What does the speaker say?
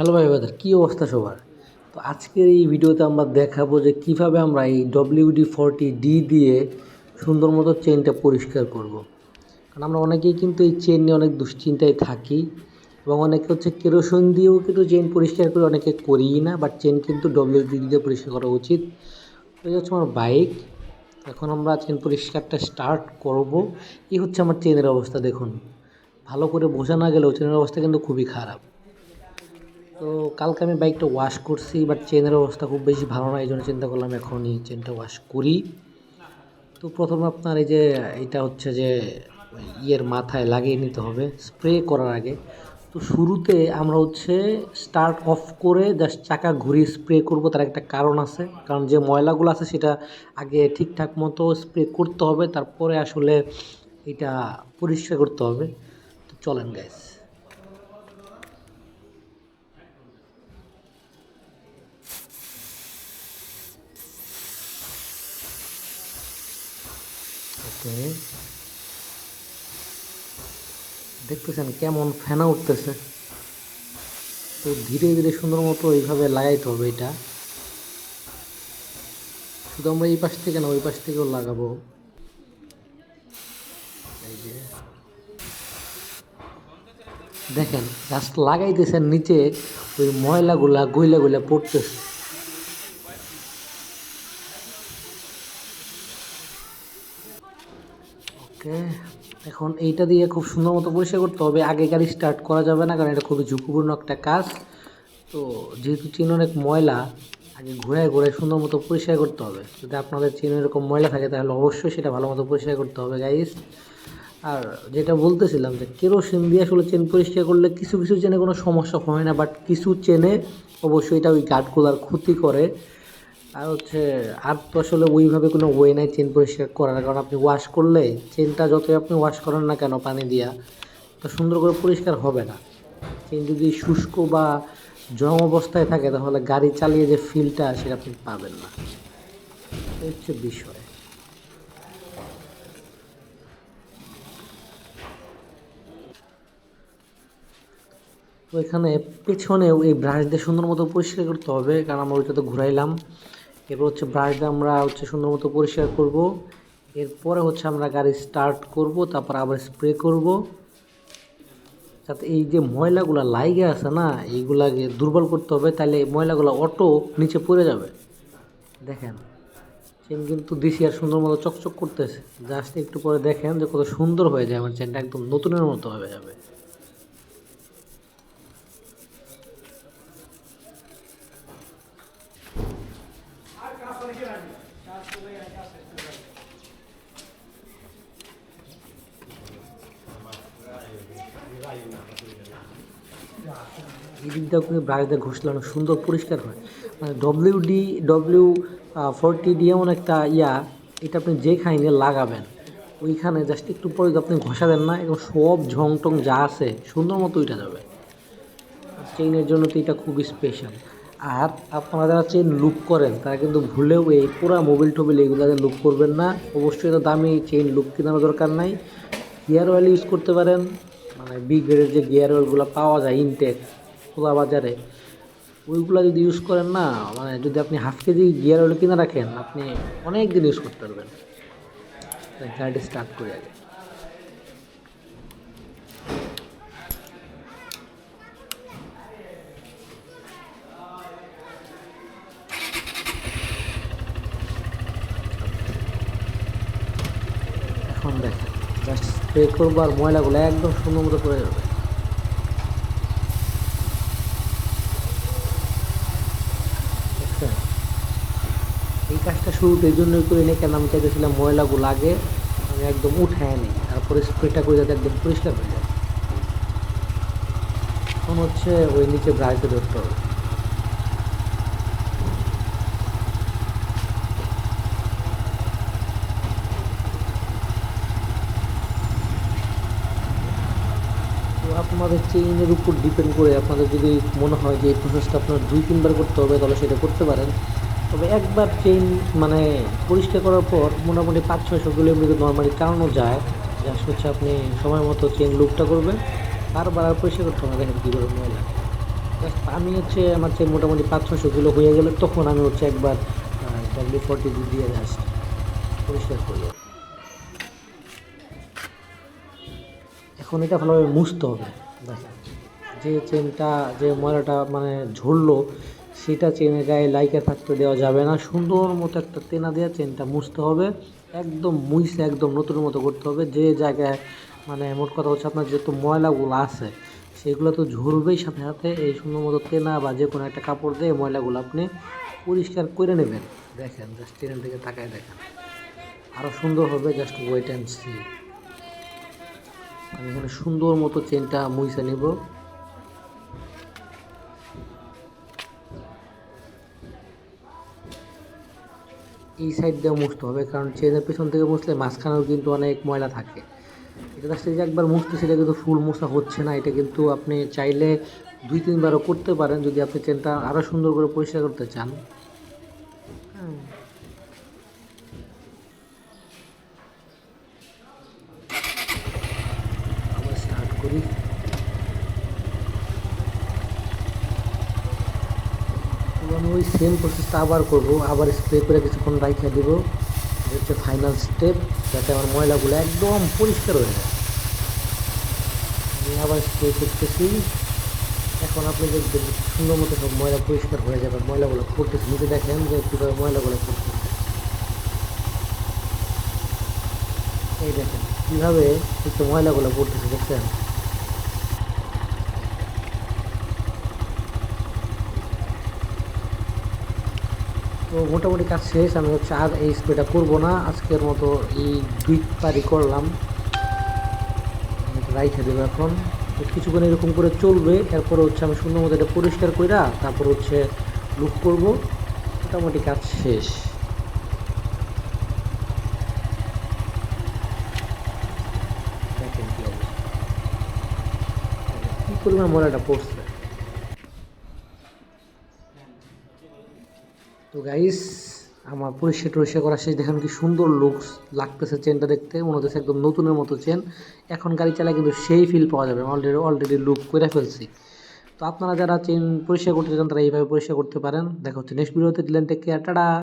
Hello ভাই বাজার কী অবস্থা সবার? তো আজকের এই ভিডিওতে আমরা দেখাবো যে কীভাবে আমরা এই ডব্লিউডি ফর্টি ডি দিয়ে সুন্দর মতো চেনটা পরিষ্কার করব। কারণ আমরা অনেকেই কিন্তু এই চেন নিয়ে অনেক দুশ্চিন্তায় থাকি এবং অনেকে হচ্ছে কেরোসিন দিয়েও কিন্তু চেন পরিষ্কার করে অনেকে করিই না বাট চেন কিন্তু ডব্লিউডি দিয়ে পরিষ্কার করা উচিত। এই হচ্ছে আমার বাইক এখন আমরা চেন পরিষ্কারটা স্টার্ট করব। এই হচ্ছে আমার চেনের অবস্থা, দেখুন। ভালো করে বোঝা না গেলেও চেনের অবস্থা কিন্তু খুবই খারাপ। তো কালকে আমি বাইকটা ওয়াশ করছি বাট চেনের অবস্থা খুব বেশি ভালো না এই জন্য চিন্তা করলাম এখনই চেনটা ওয়াশ করি। তো প্রথমে আপনার এই যে এটা হচ্ছে যে, ইয়ের মাথায় লাগিয়ে নিতে হবে স্প্রে করার আগে। তো শুরুতে আমরা হচ্ছে স্টার্ট অফ করে জাস্ট চাকা ঘুরিয়ে স্প্রে করব, তার একটা কারণ আছে। কারণ যে ময়লাগুলো আছে, সেটা আগে ঠিকঠাক মতো স্প্রে করতে হবে, তারপরে আসলে এটা পরিষ্কার করতে হবে। তো চলেন গ্যাস ওকে দেখতেছেন কেমন ফেনা উঠতেছে। তো ধীরে ধীরে সুন্দর মতো এইভাবে লাগাইতে হবে এটা। শুধু আমরা এই পাশ থেকে না, ওই পাশ থেকেও লাগাবো। দেখেন জাস্ট লাগাইতেছেন নিচে, ওই ময়লাগুলা গইলা গইলা পড়তেছে। ওকে, এখন এইটা দিয়ে খুব সুন্দর মতো পরিষ্কার করতে হবে। আগে গাড়ি স্টার্ট করা যাবে না, কারণ এটা খুবই ঝুঁকিপূর্ণ একটা কাজ। তো যেহেতু চিন অনেক ময়লা, আগে ঘুরায় ঘুরায় সুন্দর মতো পরিষ্কার করতে হবে। যদি আপনাদের চিন এরকম ময়লা থাকে, তাহলে অবশ্যই সেটা ভালো মতো পরিষ্কার করতে হবে গাইস আর যেটা বলতেছিলাম যে, কেরোসিন দিয়ে আসলে চেন পরিষ্কার করলে কিছু কিছু চেনে কোনো সমস্যা হয় না বাট কিছু চেনে অবশ্যই এটা ওই গার্ডগুলার ক্ষতি করে। আর হচ্ছে, আর তো আসলে ওইভাবে কোনো ওয়ে নাই চেন পরিষ্কার করার, কারণ আপনি ওয়াশ করলে চেনটা যতই আপনি ওয়াশ করেন না কেন পানি দিয়া, তো সুন্দর করে পরিষ্কার হবে না। চেন যদি শুষ্ক বা জম অবস্থায় থাকে, তাহলে গাড়ি চালিয়ে যে ফিলটা সেটা আপনি পাবেন না। হচ্ছে বিষয়। তো এখানে পেছনেও এই ব্রাশ দিয়ে সুন্দর মতো পরিষ্কার করতে হবে, কারণ আমরা ওইটা তো ঘুরাইলাম। এরপর হচ্ছে ব্রাশ দিয়ে আমরা হচ্ছে সুন্দর মতো পরিষ্কার করব। এরপরে হচ্ছে আমরা গাড়ি স্টার্ট করব, তারপর আবার স্প্রে করব। যাতে এই যে ময়লাগুলো লাইগে আছে না, এইগুলাকে দুর্বল করতে হবে তাহলে ময়লাগুলো অটো নিচে পড়ে যাবে। দেখেন চেন কিন্তু দিছি আর সুন্দর মতো চকচক করতেছে। জাস্ট একটু পরে দেখেন যে কত সুন্দর হয়ে যায়, আমার চেনটা একদম নতুনের মতো হয়ে যাবে। ব্রাশ দিয়ে ঘষলে অনেক সুন্দর, পরিষ্কার হয়। মানে W D W forty D এমন একটা ইয়া, এটা আপনি যেখানে লাগাবেন, ওইখানে জাস্ট একটু পরে আপনি ঘষা দেন না এবং সব ঝং টং যা আছে, সুন্দর মতো ওইটা যাবে। চেইনের জন্য তো এটা খুবই স্পেশাল আর আপনারা যারা চেন লুক করেন, তারা কিন্তু ভুলেও এই পুরো মোবিল টোবিল এগুলোতে লুক করবেন না। অবশ্যই তো দামি চেইন লুক কেনার দরকার নাই। গিয়ার অয়েল ইউজ করতে পারেন। মানে বি গ্রেডের যে গিয়ার অয়েলগুলো পাওয়া যায় ইনটেক খোলা বাজারে ওইগুলো যদি ইউজ করেন না মানে যদি আপনি হাফ কেজি গিয়ার অয়েল কিনে রাখেন, আপনি অনেক দিন ইউজ করতে পারবেন। গাড়ি স্টার্ট করে আগে। এখন দেখেন জাস্ট স্প্রে করব আর ময়লাগুলো একদম সুন্দর মতো করে যাবে। এই কাজটা শুরুতে এই জন্যই করে নিই কেন আমি চাইতেছিলাম ময়লাগুলো আগে আমি একদম উঠায় নিই, তারপরে স্প্রেটা করে যাতে একদম পরিষ্কার হয়ে যায়। এখন হচ্ছে ওই নিচে ব্রাশে ধরতে হবে। আপনাদের চেইনের উপর ডিপেন্ড করে আপনাদের যদি মনে হয় যে এই প্রসেসটা আপনার দুই, তিনবার করতে হবে, তাহলে সেটা করতে পারেন। তবে একবার চেইন মানে পরিষ্কার করার পর মোটামুটি পাঁচ ছয়শো কিলোমিটার নর্মালি টানানো যায়। জাস্ট হচ্ছে আপনি সময় মতো চেইন লুকটা করবেন। বারবার আর পরিষ্কার করতে হবে দেখেন কীভাবে ময়লা জাস্ট আমি হচ্ছে আমার চেন মোটামুটি পাঁচ ছশো কিলো হয়ে গেলে তখন আমি হচ্ছে একবার ডব্লিউ ফোরটি দিয়ে জাস্ট পরিষ্কার করি এখন এটা ভালোভাবে মুছতে হবে। দেখেন, যে চেনটা, যে ময়লাটা মানে ঝরলো, সেটা চেনের গায়ে লাইকে থাকতে দেওয়া যাবে না। সুন্দর মতো একটা তেনা দেওয়া চেনটা মুছতে হবে। একদম মুইসে একদম নতুনের মতো করতে হবে। যে জায়গায় মানে মোট কথা হচ্ছে আপনার যেহেতু ময়লাগুলো আছে, সেগুলো তো ঝরবেই সাথে সাথে এই সুন্দর মতো তেনা বা যে কোনো একটা কাপড় দিয়ে ময়লাগুলো আপনি পরিষ্কার করে নেবেন। দেখেন জাস্ট চেনের দিকে তাকায় দেখেন। আরও সুন্দর হবে জাস্ট ওয়েট অ্যান্ড সি আমি এখানে সুন্দর মতো চেনটা মুইসে নিব। এই সাইড দিয়ে মুছতে হবে, কারণ চেনের পেছন থেকে মুছলে মাঝখানেও কিন্তু অনেক ময়লা থাকে। এটা জাস্ট যে একবার মুছতে সেটা কিন্তু ফুল মোছা হচ্ছে না। এটা কিন্তু আপনি চাইলে দুই তিনবারও করতে পারেন যদি আপনি চেনটা আরও সুন্দর করে পরিষ্কার করতে চান হ্যাঁ। আবার স্টার্ট করি। ওই সেম প্রসেসটা আবার করব। আবার স্প্রে করে কিছুক্ষণ রাইখে দেব। হচ্ছে ফাইনাল স্টেপ যাতে আমার ময়লাগুলো একদম পরিষ্কার হয়ে যায়। আমি আবার স্প্রে করতেছি। এখন আপনি দেখবেন সুন্দর মতো সব ময়লা পরিষ্কার হয়ে যাবে। ময়লাগুলো পড়তেছে। নিচে দেখেন যে কীভাবে ময়লাগুলো পড়তেছে। এই দেখেন, কীভাবে একটু ময়লাগুলো পড়তেছে দেখছেন? তো মোটামুটি কাজ শেষ, আমি হচ্ছে আর এই স্প্রেটা করব না। আজকের মতো এই দুই পারি করলাম। রাইখে দেবো এখন। কিছুক্ষণ এরকম করে চলবে, এরপরে হচ্ছে আমি সুন্দর মতো এটা পরিষ্কার কইরা তারপর হচ্ছে লুক করব। মোটামুটি কাজ শেষ। দেখেন কি অবস্থা। কি পরিমাণ ময়লাটা পড়ছে? গাইস আমার পরিষ্কার টরিষ্কার করা শেষ। দেখেন কি সুন্দর লুকস লাগতেছে চেনটা দেখতে। মনে হচ্ছে একদম নতুনের মতো চেন এখন গাড়ি চালায় কিন্তু সেই ফিল পাওয়া যাবে। অলরেডি অলরেডি লুক করে ফেলছি। তো আপনারা যারা চেন পরিষ্কার করতে চান, তারা এইভাবে পরিষ্কার করতে পারেন। দেখা হচ্ছে নেক্সট ভিডিওতে দিলেন টেক কেয়ার টাটা